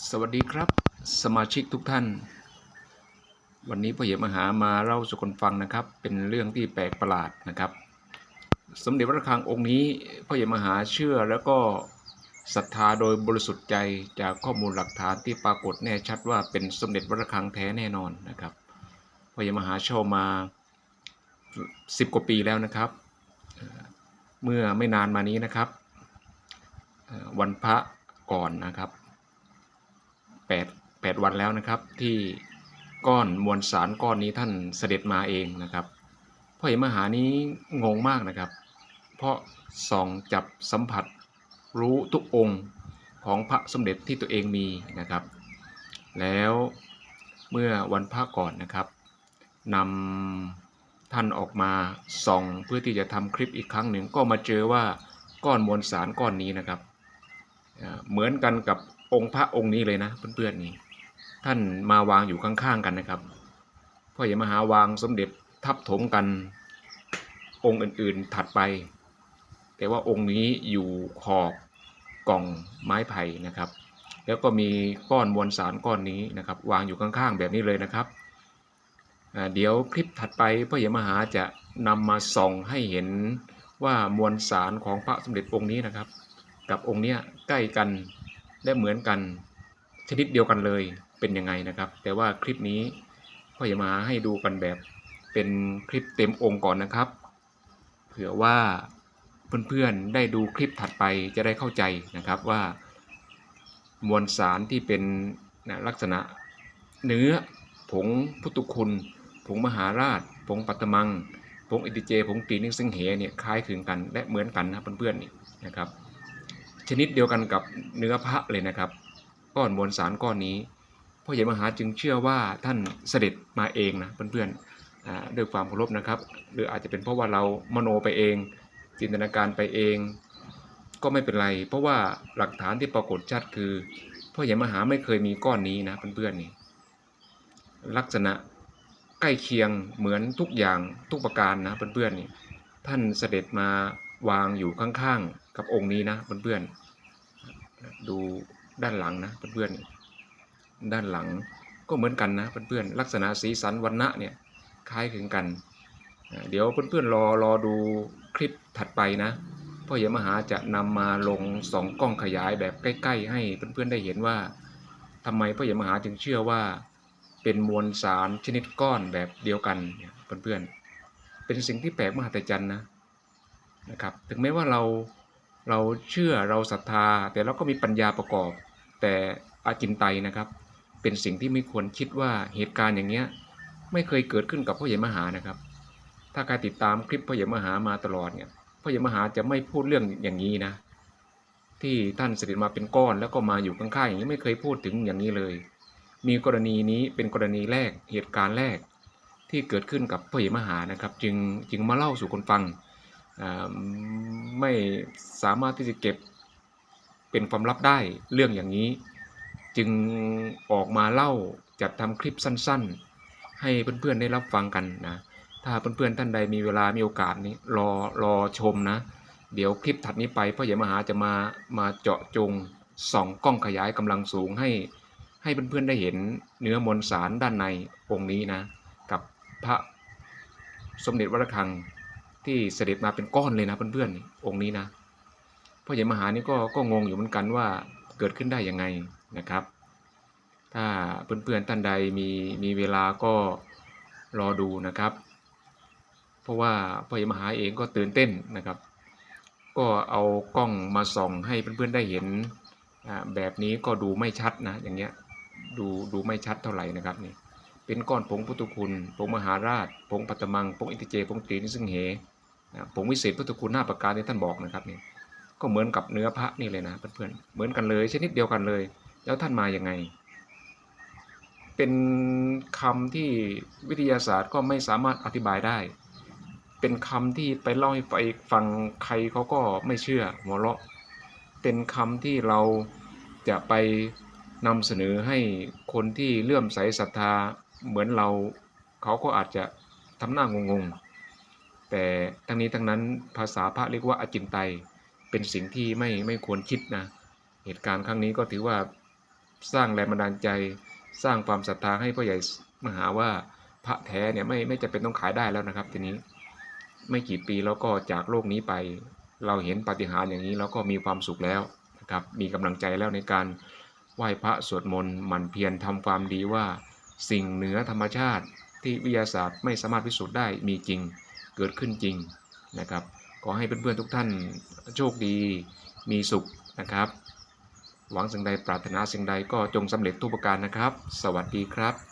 สวัสดีครับ สมาชิกทุกท่าน วันนี้พ่อเหยมหามาเล่าสู่คนฟังนะครับ เป็นเรื่องที่แปลกประหลาดนะครับ สมเด็จพระรังองค์นี้พ่อเหยมหาเชื่อแล้วก็ศรัทธาโดยบริสุทธิ์ใจจากข้อมูลหลักฐานที่ปรากฏแน่ชัดว่าเป็นสมเด็จพระรังแท้แน่นอนนะครับพ่อเหยมหาเช่ามา 10 กว่าปีแล้วนะครับ เมื่อไม่นานมานี้นะครับ วันพระก่อนนะครับ 8 8 วันแล้วนะครับ ที่ก้อนมวลสารก้อนนี้ท่านเสด็จมาเองนะครับพ่อเห็นมหานี้งงมากนะครับ เพราะส่องจับสัมผัสรู้ทุกองค์ของพระสมเด็จที่ตัวเองมีนะครับ แล้วเมื่อวันพระก่อนนะครับนำท่านออกมาส่องเพื่อที่จะทำคลิปอีกครั้งหนึ่งก็มาเจอว่าก้อนมวลสารก้อนนี้นะครับ เหมือนกันกับ องค์พระองค์นี้เลยนะเพื่อนๆนี่ท่านมาวางอยู่ข้างๆกันนะครับพ่อใหญ่มหาวางสมเด็จทับถมกันองค์อื่นๆถัดไป แต่ว่าองค์นี้อยู่ขอบกล่องไม้ไผ่นะครับ แล้วก็มีก้อนมวลสารก้อนนี้นะครับ วางอยู่ข้างๆแบบนี้เลยนะครับเดี๋ยวคลิปถัดไปพ่อใหญ่มหาจะนำมาส่องให้เห็นว่ามวลสารของพระสมเด็จองค์นี้นะครับ กับองค์เนี้ยใกล้กัน และเหมือนกันชนิดเดียวกันเลยเป็นยังไงนะครับ แต่ว่าคลิปนี้พ่ออย่ามาให้ดูกันแบบเป็นคลิปเต็มองค์ก่อนนะครับ เผื่อว่าเพื่อนๆได้ดูคลิปถัดไปจะได้เข้าใจนะครับว่า มวลสารที่เป็นนะลักษณะเนื้อผงพุทธคุณ ผงมหาราช ผงปัตตมัง ผงอิติเจ ผงตีนิซึ่งเหเนี่ยคล้ายคลึงกันและเหมือนกันนะเพื่อนๆนี่นะครับ นิดเดียวกันกับเนื้อพระเลยนะครับ ก้อนมวลสารก้อนนี้พ่อใหญ่มหาจึงเชื่อว่าท่านเสด็จมาเองนะเพื่อนๆด้วยความเคารพนะครับ หรืออาจจะเป็นเพราะว่าเรามโนไปเอง จินตนาการไปเอง ก็ไม่เป็นไร เพราะว่าหลักฐานที่ปรากฏชัดคือพ่อใหญ่มหาไม่เคยมีก้อนนี้นะเพื่อนๆนี่ลักษณะใกล้เคียงเหมือนทุกอย่างทุกประการนะเพื่อนๆนี่ท่านเสด็จมา วางอยู่ข้างๆกับองค์นี้นะเพื่อนๆดูด้านหลังนะเพื่อนๆด้านหลังก็เหมือนกันนะเพื่อนๆลักษณะสีสันวันณะเนี่ยคล้ายคลึงกัน เดี๋ยวเพื่อนๆรอรอดูคลิปถัดไปนะพ่อเหยมหาจะนำมาลงสองกล้องขยายแบบใกล้ ๆ ให้เพื่อนๆได้เห็นว่าทำไมพ่อเหยมหาจึงเชื่อว่า เป็นมวลสารชนิดก้อนแบบเดียวกันเนี่ยเพื่อนๆเป็นสิ่งที่แปลกมหัศจรรย์นะ นะครับถึงแม้ว่าเราเราเชื่อเราศรัทธา แต่เราก็มีปัญญาประกอบ แต่อาจินไตนะครับ เป็นสิ่งที่ไม่ควรคิดว่าเหตุการณ์อย่างเนี้ยไม่เคยเกิดขึ้นกับพ่อใหญ่มหานะครับ ถ้าใครติดตามคลิปพ่อใหญ่มหามาตลอดเนี่ยพ่อใหญ่มหาจะไม่พูดเรื่องอย่างนี้นะ ที่ท่านเสด็จมาเป็นก้อนแล้วก็มาอยู่ข้างๆอย่างนี้ไม่เคยพูดถึงอย่างนี้เลย มีกรณีนี้เป็นกรณีแรกเหตุการณ์แรกที่เกิดขึ้นกับพ่อใหญ่มหานะครับ จึงจึงมาเล่าสู่คนฟัง ไม่สามารถที่จะเก็บเป็นความลับได้เรื่องอย่างนี้ จึงออกมาเล่าจัดทำคลิปสั้นๆ ให้เพื่อนๆได้รับฟังกันนะถ้าเพื่อนๆท่านใดมีเวลามีโอกาสนี้รอรอชมนะ เดี๋ยวคลิปถัดนี้ไปพ่อใหญ่มหาจะมามาเจาะจงส่องกล้องขยายกำลังสูงให้ ให้เพื่อนๆได้เห็นเนื้อมวลสารด้านในองค์นี้นะ กับพระสมเด็จวัดระฆัง ที่เสด็จมาเป็นก้อนเลยนะเพื่อนๆองค์นี้นะพ่อใหญ่มหานี่ก็ก็งงอยู่เหมือนกันว่าเกิดขึ้นได้ยังไงนะครับ ถ้าเพื่อนๆท่านใดมีมีเวลาก็รอดูนะครับ เพราะว่าพ่อใหญ่มหาเองก็ตื่นเต้นนะครับ ก็เอากล้องมาส่องให้เพื่อนๆได้เห็นแบบนี้ก็ดูไม่ชัดนะอย่างเงี้ยดูดูไม่ชัดเท่าไหร่นะครับนี่ เป็นก้อนผงพุทธคุณ ผงมหาราช ผงปัตมัง ผงอิติเจ ผงตรีนิซึ่งเหผงวิเศษพุทธคุณหน้าประการที่ท่านบอกนะครับนี่ก็เหมือนกับเนื้อพระนี่เลยนะเพื่อนๆเหมือนกันเลยชนิดเดียวกันเลย แล้วท่านมาอย่างไง เป็นคำที่วิทยาศาสตร์ก็ไม่สามารถอธิบายได้ เป็นคำที่ไปเล่าให้ฟังใครเขาก็ไม่เชื่อหัวเราะ เป็นคำที่เราจะไปนำเสนอให้คนที่เลื่อมใสศรัทธา เหมือนเราเขาก็อาจจะทำหน้างงๆแต่ทั้งนี้ทั้งนั้นภาษาพระเรียกว่าอจินไตเป็นสิ่งที่ไม่ไม่ควรคิดนะเหตุการณ์ครั้งนี้ก็ถือว่าสร้างแรงบันดาลใจสร้างความศรัทธาให้พ่อใหญ่มหาว่าพระแท้เนี่ยไม่ไม่จะเป็นต้องขายได้แล้วนะครับ ทีนี้ไม่กี่ปีแล้วก็จากโลกนี้ไป เราเห็นปาฏิหาริย์อย่างนี้เราก็มีความสุขแล้วนะครับมีกำลังใจแล้วในการไหว้พระสวดมนต์หมั่นเพียรทำความดีว่า สิ่งเหนือธรรมชาติที่วิทยาศาสตร์ไม่สามารถพิสูจน์ได้มีจริงเกิดขึ้นจริงนะครับขอให้เพื่อนๆทุกท่านโชคดีมีสุขนะครับ หวังสิ่งใดปรารถนาสิ่งใดก็จงสำเร็จทุกประการนะครับ สวัสดีครับ